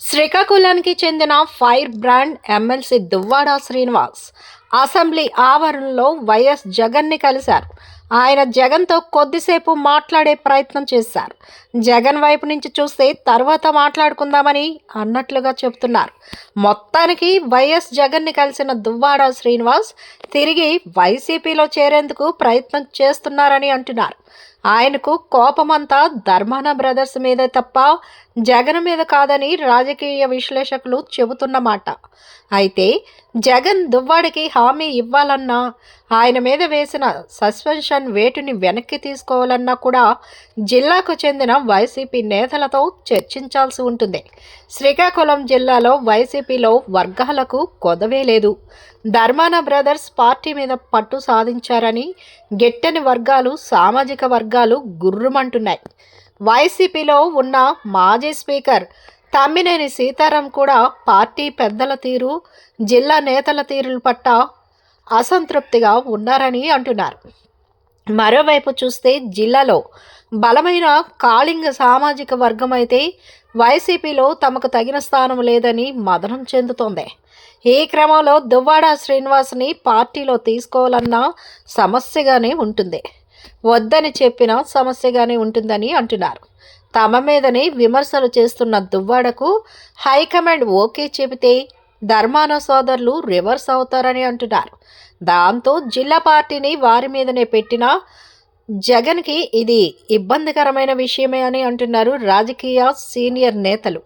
శ్రీకాకుళానికి చెందిన fire brand MLC Duvvada Srinivas assembly ఆవరణలో YS జగన్ని కలిశారు. ఆయన జగన్తో కొద్దిసేపు మాట్లాడే ప్రయత్నం చేశారు. జగన్ వైపు నుంచి చూస్తే తర్వాత మాట్లాడుకుందామని అన్నట్లుగా చెబుతున్నారు. మొత్తానికి వైఎస్ జగన్ని కలిసిన దువ్వాడ శ్రీనివాస్ తిరిగి వైసీపీలో చేరేందుకు ప్రయత్నం చేస్తున్నారని అంటున్నారు. ఆయనకు కోపమంతా ధర్మాన బ్రదర్స్ మీదే తప్ప జగన్ మీద కాదని రాజకీయ విశ్లేషకులు చెబుతున్నమాట అయితే జగన్ దువ్వాడికి హామీ ఇవ్వాలన్నా ఆయన మీద వేసిన సస్పెన్షన్ వేటుని వెనక్కి తీసుకోవాలన్నా కూడా జిల్లాకు చెందిన వైసీపీ నేతలతో చర్చించాల్సి ఉంటుంది. శ్రీకాకుళం జిల్లాలో వైసీపీలో వర్గాలకు కొదవే లేదు. ధర్మాన బ్రదర్స్ పార్టీ మీద పట్టు సాధించారని గిట్టని వర్గాలు సామాజిక వర్గాలు గుర్రుమంటున్నాయి. వైసీపీలో ఉన్న మాజీ స్పీకర్ తమ్మినేని సీతారాం కూడా పార్టీ పెద్దల తీరు జిల్లా నేతల తీరుల పట్ల అసంతృప్తిగా ఉన్నారని అంటున్నారు. మరోవైపు చూస్తే జిల్లాలో బలమైన కాళింగ సామాజిక వర్గం అయితే వైసీపీలో తమకు తగిన స్థానం లేదని మదనం చెందుతోంది. ఈ క్రమంలో దువ్వాడ శ్రీనివాస్ని పార్టీలో తీసుకోవాలన్న సమస్యగానే ఉంటుంది. వద్దని చెప్పిన సమస్యగానే ఉంటుందని అంటున్నారు. తమ మీదనే విమర్శలు చేస్తున్న దువ్వాడకు హైకమాండ్ ఓకే చెబితే ధర్మాన సోదరులు రివర్స్ అవుతారని అంటున్నారు. దాంతో జిల్లా పార్టీని వారి మీదనే పెట్టిన జగన్కి ఇది ఇబ్బందికరమైన విషయమే అని అంటున్నారు రాజకీయ సీనియర్ నేతలు.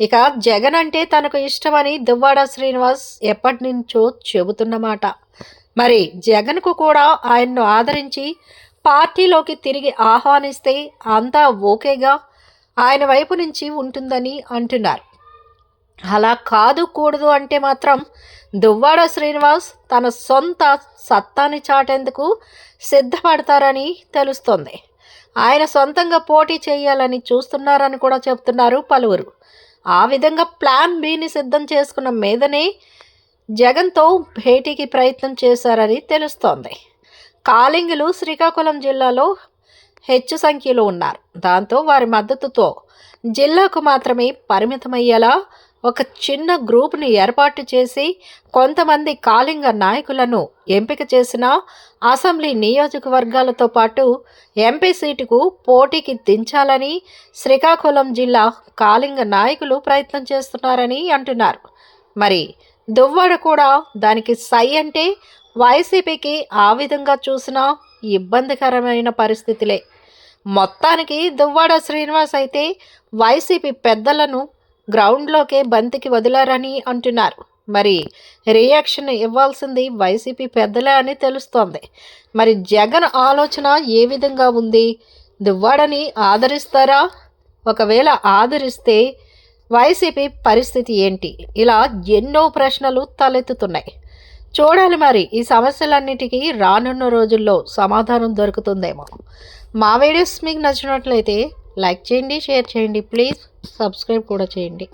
ఇక జగన్ అంటే తనకు ఇష్టమని దువ్వాడ శ్రీనివాస్ ఎప్పటి నుంచో చెబుతున్నమాట. మరి జగన్కు కూడా ఆయన్ను ఆదరించి పార్టీలోకి తిరిగి ఆహ్వానిస్తే అంతా ఓకేగా? ఆయన వైపు నుంచి ఉంటుందని అంటున్నారు. అలా కాదు కూడదు అంటే మాత్రం దువ్వాడ శ్రీనివాస్ తన సొంత సత్తాని చాటేందుకు సిద్ధపడతారని తెలుస్తోంది. ఆయన సొంతంగా పోటీ చేయాలని చూస్తున్నారని కూడా చెప్తున్నారు పలువురు. ఆ విధంగా ప్లాన్ బిని సిద్ధం చేసుకున్న మీదనే జగన్తో భేటీకి ప్రయత్నం చేశారని తెలుస్తోంది. కాలింగులు శ్రీకాకుళం జిల్లాలో హెచ్చు సంఖ్యలో ఉన్నారు. దాంతో వారి మద్దతుతో జిల్లాకు మాత్రమే పరిమితమయ్యేలా ఒక చిన్న గ్రూప్ని ఏర్పాటు చేసి కొంతమంది కాళింగ నాయకులను ఎంపిక చేసిన అసెంబ్లీ నియోజకవర్గాలతో పాటు ఎంపీ సీటుకు పోటీకి దించాలని శ్రీకాకుళం జిల్లా కాళింగ నాయకులు ప్రయత్నం చేస్తున్నారని అంటున్నారు. మరి దువ్వాడ కూడా దానికి సై అంటే వైసీపీకి ఆ విధంగా చూసినా ఇబ్బందికరమైన పరిస్థితులే. మొత్తానికి దువ్వాడ శ్రీనివాస్ అయితే వైసీపీ పెద్దలను గ్రౌండ్లోకే బంతికి వదిలారని అంటున్నారు. మరి రియాక్షన్ ఇవ్వాల్సింది వైసీపీ పెద్దలే అని తెలుస్తోంది. మరి జగన్ ఆలోచన ఏ విధంగా ఉంది? దువ్వాడని ఆదరిస్తారా? ఒకవేళ ఆదరిస్తే వైసీపీ పరిస్థితి ఏంటి? ఇలా ఎన్నో ప్రశ్నలు తలెత్తుతున్నాయి. చూడాలి మరి. ఈ సమస్యలన్నిటికీ రానున్న రోజుల్లో సమాధానం దొరుకుతుందేమో. మా వీడియోస్ మీకు నచ్చినట్లయితే లైక్ చేయండి షేర్ చేయండి. ప్లీజ్ సబ్స్క్రైబ్ కూడా చేయండి.